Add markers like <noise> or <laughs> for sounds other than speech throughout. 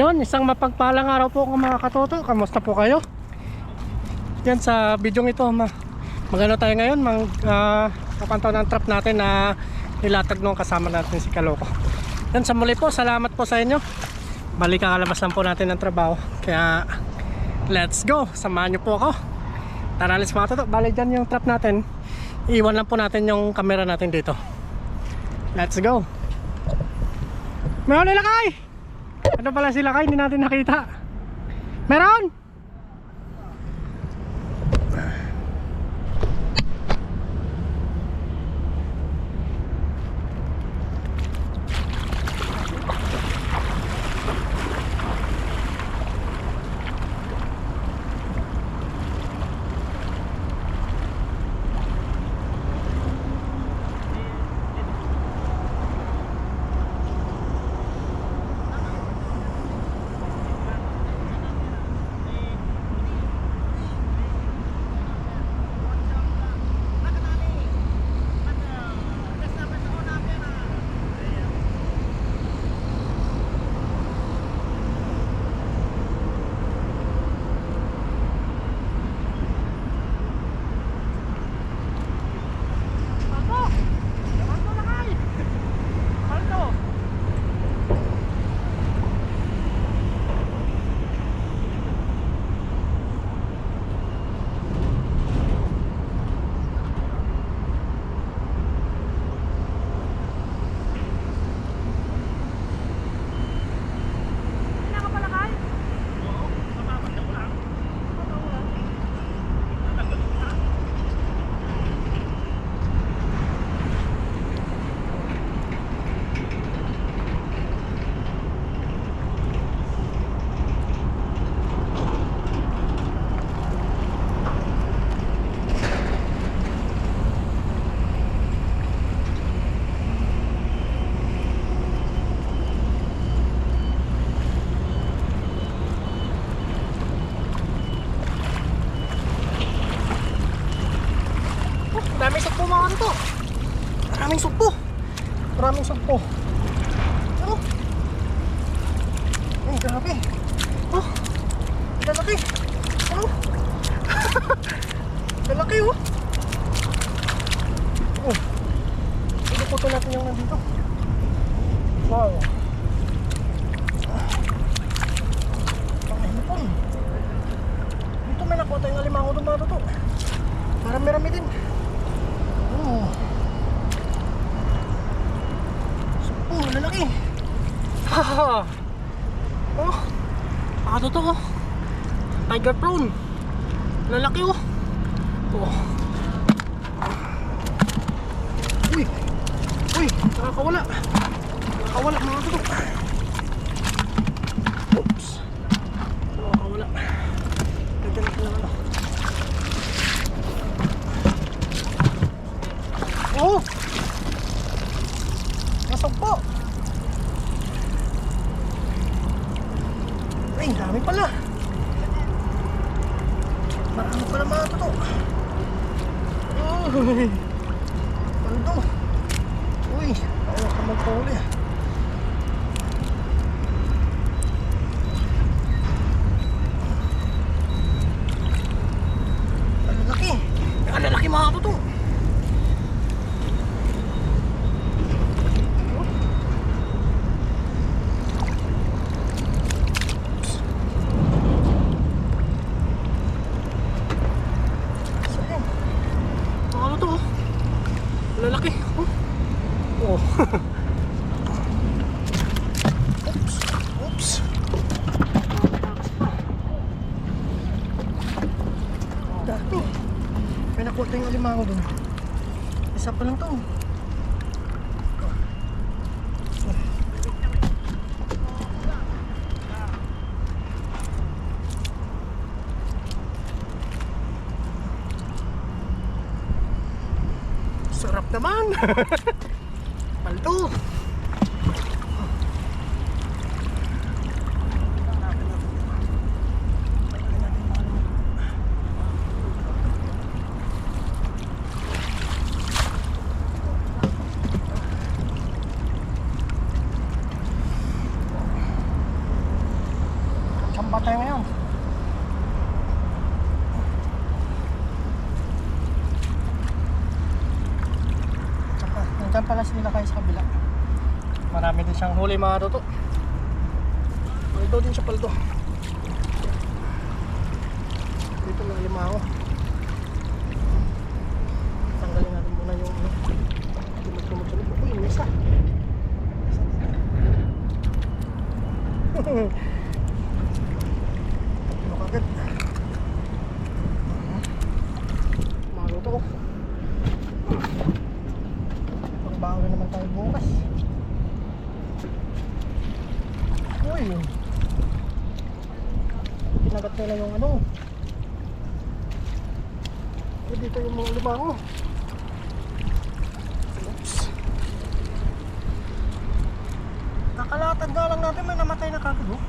Yon, isang mapagpalang araw po mga katoto. Kamusta po kayo? Yan sa video ito, ma magano tayo ngayon, mag uh, papantaw ng trap natin na nilatag nung kasama natin si Kaloko. Yan sa muli po, salamat po sa inyo. Balik kakalabas lang po natin ng trabaho. Kaya let's go. Samahan niyo po ako. Tara, let's mga toto. Balik dyan yung trap natin. Iwan lang po natin yung camera natin dito. Let's go. Meron nilakay! Ano pala sila kay? Hindi natin nakita. Meron! Tiger prawn. Lalaki oh. Oh. Uy. Uy, nakakawala. Nakakawala mga totoo. Oops. Nakakawala. Ganda na ano. Oh! Nasog po! Ay, dami pala! Marami pala mga totoo. Uy! Paldo! Uy! Ayaw ka magpahuli ah. Ito yung alimango dun. Isa pa lang to. Sarap naman. <laughs> Paldo. Saan tayo ngayon? Tsaka, nandyan pala sila kayo sa kabila. Marami din siyang huli mga toto. Paldo din siya paldo. Dito na lima ako. Tanggalin natin muna yung ano. Tumot-tumot sa loob. Uy, may isa. Isa dito. Ano kagad? Maluto ko. Magbaho na naman tayo bukas. Uy! Pinagat nila yung ano. Uy, dito yung mga lumango. Oops. Kakalatan nga lang natin may namatay na kagad oh.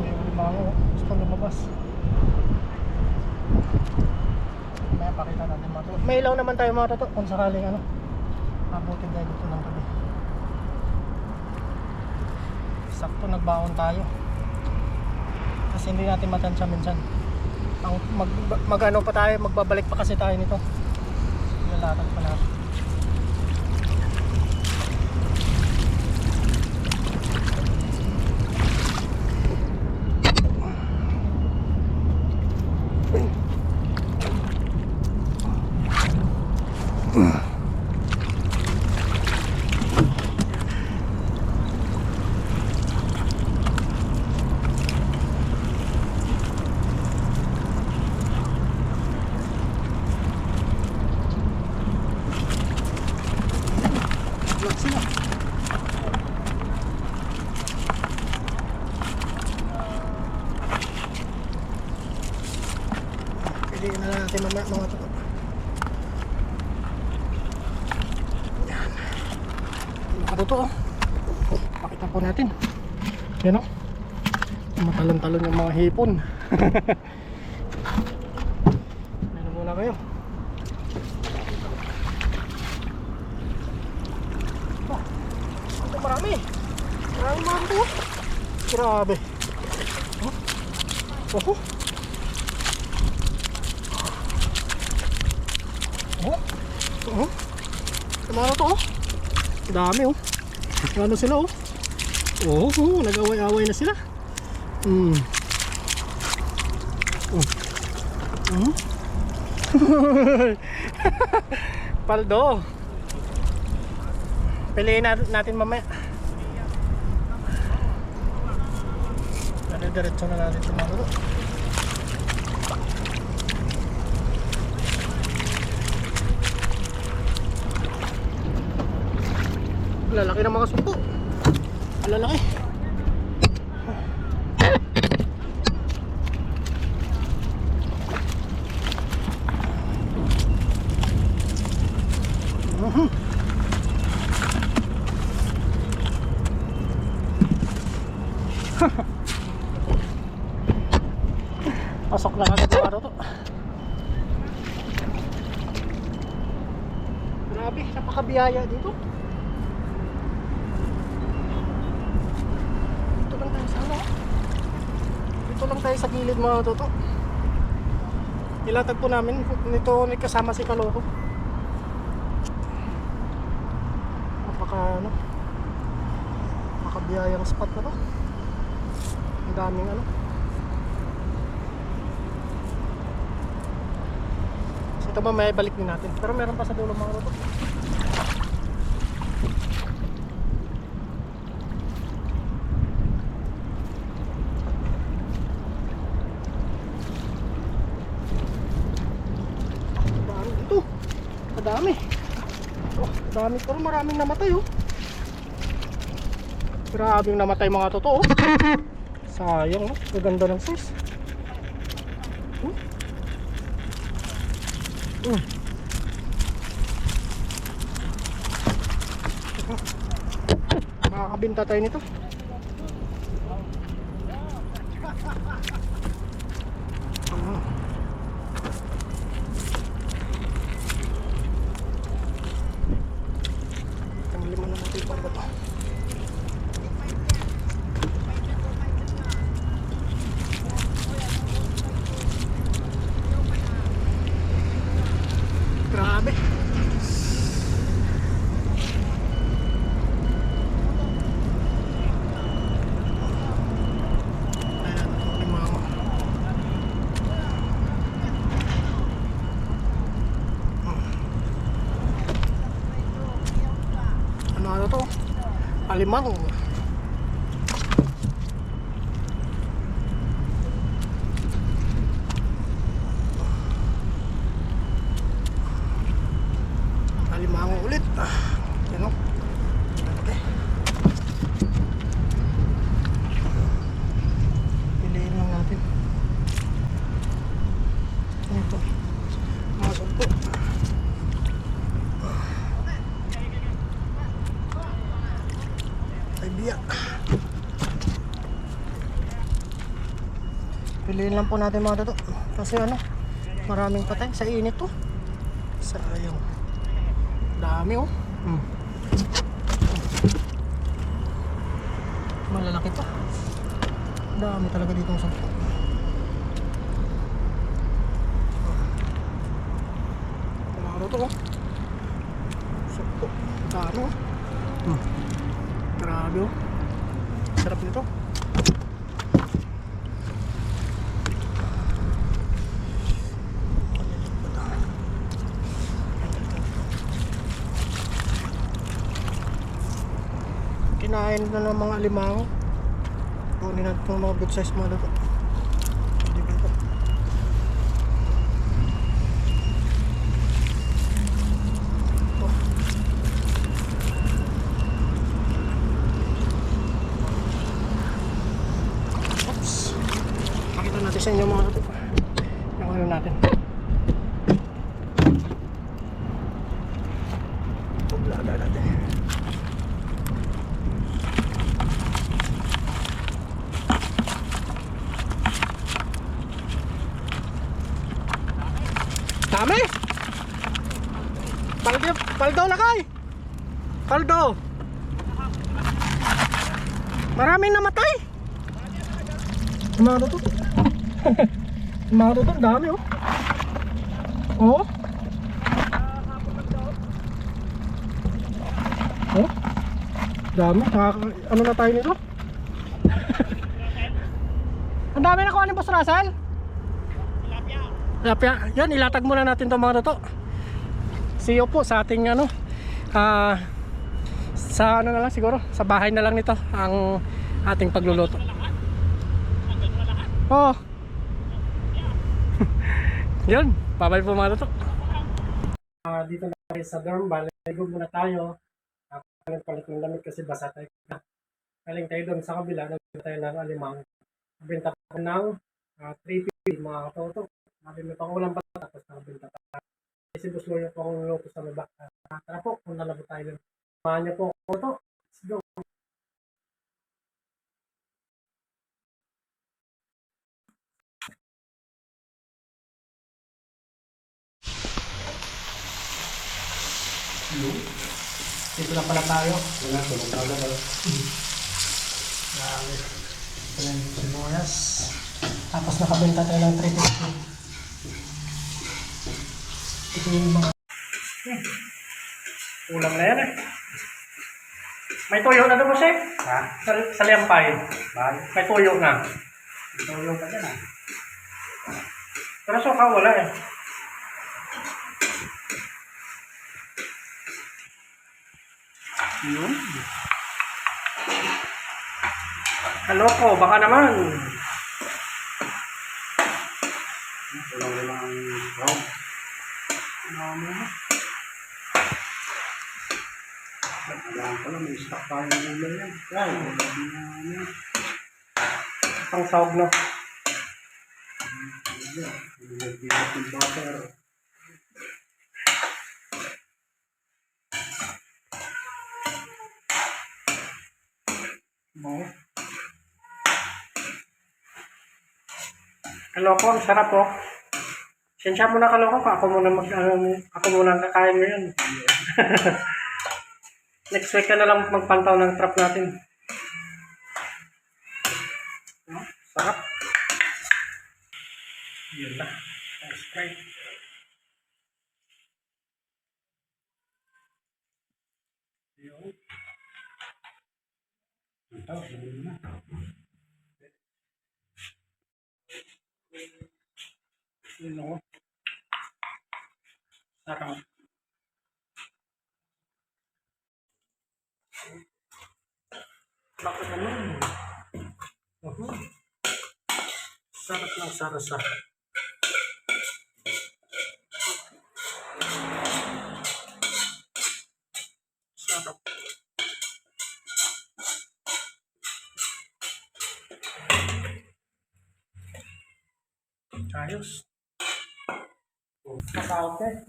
May limango, gusto lumabas. May pakita natin mga to. May ilaw naman tayo mga to kung sakaling ano. Abutin tayo dito ng gabi. Sakto nagbaon tayo. Kasi hindi natin matansya minsan. Ang mag, mag ano pa tayo, magbabalik pa kasi tayo nito. Lalakad pa natin. Natin mamaya mga tuto. Yan. Tuto oh. Pakita po natin. Yan o. Matalon-talon yung mga hipon. <laughs> Ano muna kayo. Ito marami. Marami mga ito. Grabe. Oh. Oh. Oh. Oh. Ano to oh? Dami oh. Ano sila oh? Oh, oh, nag-away-away na sila. Hmm. Oh. Hmm. <laughs> Paldo. Piliin natin, mamaya. Diretso na natin ito Lalaki ng mga sumpo. Lalaki. <laughs> Pasok na agad yung araw to. Grabe, napakabiyaya. Dito lang tayo sa ano. Dito lang tayo sa gilid mga toto. Ilatag po namin nito ni kasama si Kaloko. Napaka ano. Napakabiyayang spot na to. Ang daming ano. So ito ba may balik din natin. Pero meron pa sa dulo mga roto. Dami pero maraming namatay oh. Grabing namatay mga totoo. Sayang oh. Gaganda ng size. Hmm? Hmm. Makakabinta tayo nito. Ah. Ang lima na natin pa ba Grabe. Ayan, lima ako. Ano ano to? Alimang. Alimang ulit. Ah, Yan o. Okay. Piliin lang natin. Ito. Mga sampo. Ay biya. Piliin lang po natin mga toto. Kasi ano, maraming patay sa init to. Sayang. Dami oh. Hmm. Malalaki to. Dami talaga dito sa Mga toto oh. Sakto. Dami oh. Hmm. Grabe oh. Sarap nito. Kinain na ng mga limango. Kunin natin itong mga good size mga natin sa inyo mga luto. Yung ano natin. Paglaga natin. Dami! Paldo, paldo na kay! Paldo! Maraming namatay! Mga to Mga to dami oh. Oh. Oh. Dami. Nakaka- ano na tayo nito? <laughs> Ang dami na kuha ni Boss Russell. Tilapia. Yan, ilatag muna natin itong mga to. See you po sa ating ano, ah, sa ano na lang siguro, sa bahay na lang nito ang ating pagluluto. Oh. Yan, babay po mga to. Ah, dito na tayo sa dorm, baligo muna tayo. Palit palit ng damit kasi basa tayo. Galing tayo doon sa kabila, nagpunta tayo ng alimang. Benta pa ng ah, 350 mga katoto. Sabi may pangulang pa tapos nakabenta pa. Kasi gusto niyo po akong luto sa baba. Uh, tara po, kung nalabo tayo doon. Samahan niyo po ako. Let's go. Dito na pala tayo. Wala, tulong tayo na pala. Grabe. Ito na yung sibuyas. Tapos nakabenta tayo ng 350. Ito yung mga... Hmm. Ulam na yan eh. May tuyo na doon kasi. Ha? Sa, sa liampay. May tuyo na. May tuyo ka dyan ah. Pero suka wala eh. Yun. Kaloko, baka naman. Walang walang brown. Ano mo? Kailangan pala may stock tayo ng ulam yan. Yan, ano. Pang sahog na. Yan, nilagyan ng butter. Oo. Kaloko, ang sarap po. Sensya mo na kaloko ka. Ako muna mag, ano, ako muna ang kakain ngayon. <laughs> Next week ka na lang magpantaw ng trap natin. No? Sarap. Yun na. Ice cream. Ako. Sarap. Bakit naman? Uh-huh. Sarap ng sarasa. Sarap. Ayos. Kasaote. <laughs>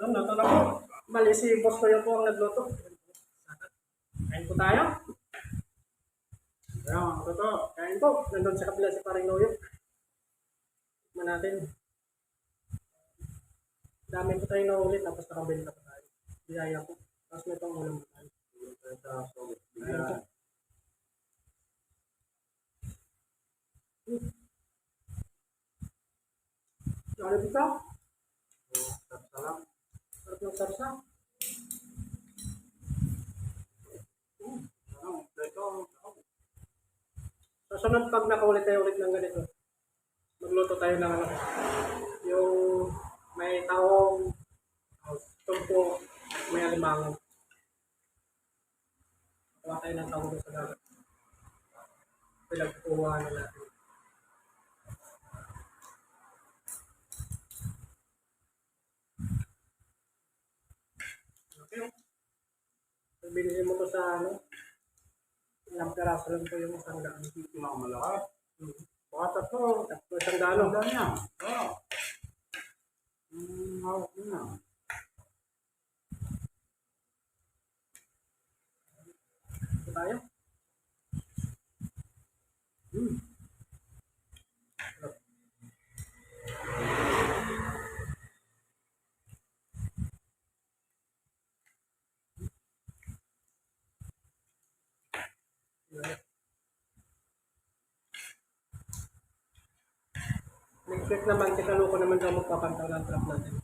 Yun, luto na po. Mali si boss ko yung po ang nagluto. Kain po tayo. Ayan, mga toto. Kain po. Nandun sa kapila si Paring Noyo. Tikman natin. Dami po tayo na ulit tapos nakabenta pa tayo. Biyaya po. Tapos may pang ulam pa tayo. Ayan po. Hmm. Ano dito? Sarap. Sarap ng sarsa. Ito, Sa sunod pag nakaulit tayo ulit ng ganito, magluto tayo ng ano, yung may taong uh, tumpo, may alimango. Gawa tayo ng taong sa dagat. Pinagkukuha na natin. Okay. Pag binili mo to sa ano, ilang peraso lang po yung isang daan. Ito na malaki. Hmm. Baka tatlo, tatlo isang daan. Ano yan? Oo. Hmm, hawak na. Ito tayo. Hmm. Week naman, kisalo ko naman daw magpapantaw ng trap natin.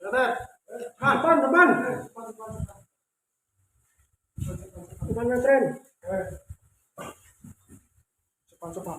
Brother! Ah, pan, naman! Iban na tren. Sopan, sopan.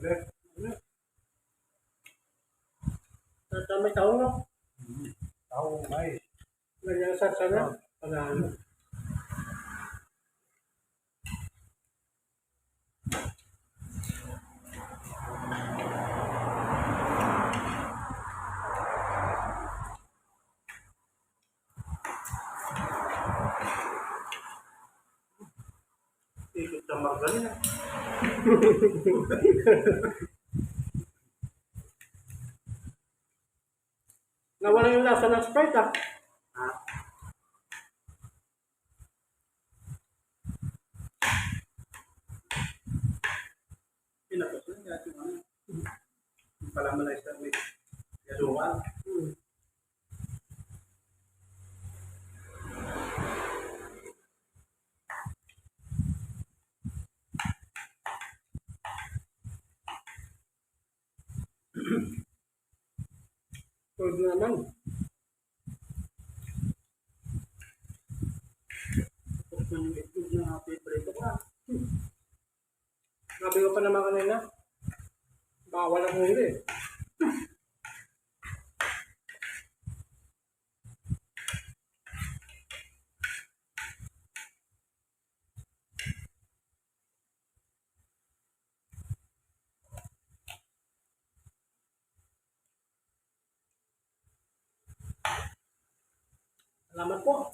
Tama taong no? Tao, mais. Ganyan sa sana. Panalo. Ikot na margarina. Nawala yung lasa ng Sprite ah. Pinapos na yan yung ano. Yung pala mo na isang may yaduan. Hmm. Pwede naman. Tapos na yung itlog na favorite ko. Sabi ko pa naman kanina. Bawal ang huli. Salamat po.